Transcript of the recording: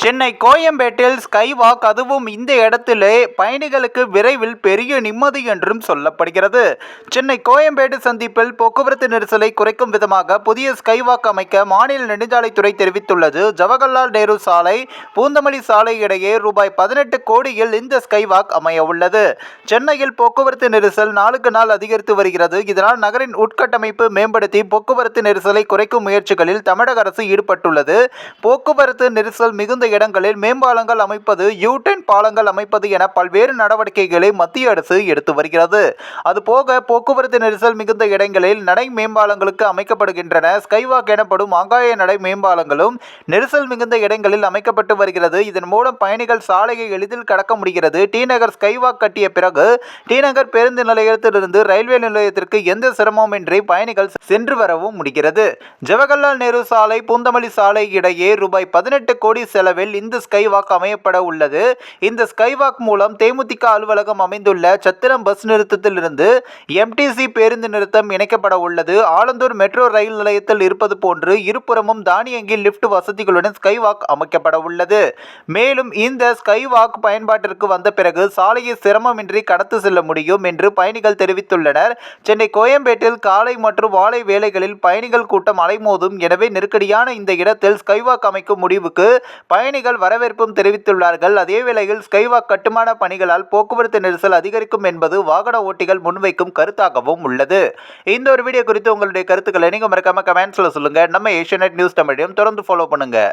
சென்னை கோயம்பேட்டில் sky walk அதுவும் இந்த இடத்திலே பயணிகளுக்கு விரைவில் பெரிய நிம்மதி என்றும் சொல்லப்படுகிறது. சென்னை கோயம்பேடு சந்திப்பில் போக்குவரத்து நெரிசலை குறைக்கும் விதமாக புதிய ஸ்கை வாக் அமைக்க மாநில நெடுஞ்சாலைத்துறை தெரிவித்துள்ளது. ஜவஹர்லால் நேரு சாலை பூந்தமல்லி சாலை இடையே ரூபாய் பதினெட்டு கோடியில் இந்த ஸ்கை வாக் அமைய உள்ளது. சென்னையில் போக்குவரத்து நெரிசல் நாளுக்கு நாள் அதிகரித்து வருகிறது. இதனால் நகரின் உட்கட்டமைப்பு மேம்படுத்தி போக்குவரத்து நெரிசலை குறைக்கும் முயற்சிகளில் தமிழக அரசு ஈடுபட்டுள்ளது. போக்குவரத்து நெரிசல் மிகுந்த இடங்களில் மேம்பாலங்கள் அமைப்பது யூ பாலங்கள் அமைப்பது என பல்வேறு நடவடிக்கைகளை மத்திய அரசு எடுத்து வருகிறது. அதுபோக போக்குவரத்து நெரிசல் மிகுந்த இடங்களில் நடை மேம்பாலங்களுக்கு அமைக்கப்படுகின்றன. ஸ்கைவாக் எனப்படும் ஆகாய நடை மேம்பாலங்களும் நெரிசல் மிகுந்த இடங்களில் அமைக்கப்பட்டு வருகிறது. இதன் மூலம் பயணிகள் சாலையை எளிதில் கடக்க முடிகிறது. டி நகர் ஸ்கைவாக் கட்டிய பிறகு டி நகர் பேருந்து நிலையத்திலிருந்து ரயில்வே நிலையத்திற்கு எந்த சிரமமின்றி பயணிகள் சென்று வரவும் முடிகிறது. ஜவஹர்லால் நேரு சாலை பூந்தமல்லி சாலை இடையே ரூபாய் பதினெட்டு கோடி செலவில் இந்த ஸ்கைவாக் அமையப்பட உள்ளது. இந்த ஸ்கைவாக் மூலம் தேமுதிக அலுவலகம் அமைந்துள்ள சத்திரம் பஸ் நிறுத்தத்திலிருந்து எம்டிசி பேருந்து நிறுத்தம் இணைக்கப்பட உள்ளது. ஆலந்தூர் மெட்ரோ ரயில் நிலையத்தில் இருப்பது போன்று இருபுறமும் தானியங்கி லிஃப்ட் வசதிகளுடன் ஸ்கைவாக் அமைக்கப்பட உள்ளது. மேலும் இந்த ஸ்கைவாக் பயன்பாட்டிற்கு வந்த பிறகு சாலையை சிரமமின்றி கடத்து செல்ல முடியும் என்று பயணிகள் தெரிவித்துள்ளனர். சென்னை கோயம்பேட்டில் காலை மற்றும் வாழை வேலைகளில் பயணிகள் கூட்டம் அலைமோதும். எனவே நெருக்கடியான இந்த இடத்தில் ஸ்கைவாக் அமைக்கும் முடிவுக்கு பயணிகள் வரவேற்பும் தெரிவித்துள்ளார்கள். அதேவேளை வேளையில் ஸ்கைவாக் கட்டுமான பணிகளால் போக்குவரத்து நெரிசல் அதிகரிக்கும் என்பது வாகன ஓட்டிகள் முன்வைக்கும் கருத்தாகவும் உள்ளது. இந்த ஒரு வீடியோ குறித்து உங்களுடைய கருத்துக்களை நீங்கள் மறக்காம கமெண்ட்ஸில் சொல்லுங்க. நம்ம ஏஷியநெட் நியூஸ் தமிழையும் தொடர்ந்து ஃபாலோ பண்ணுங்கள்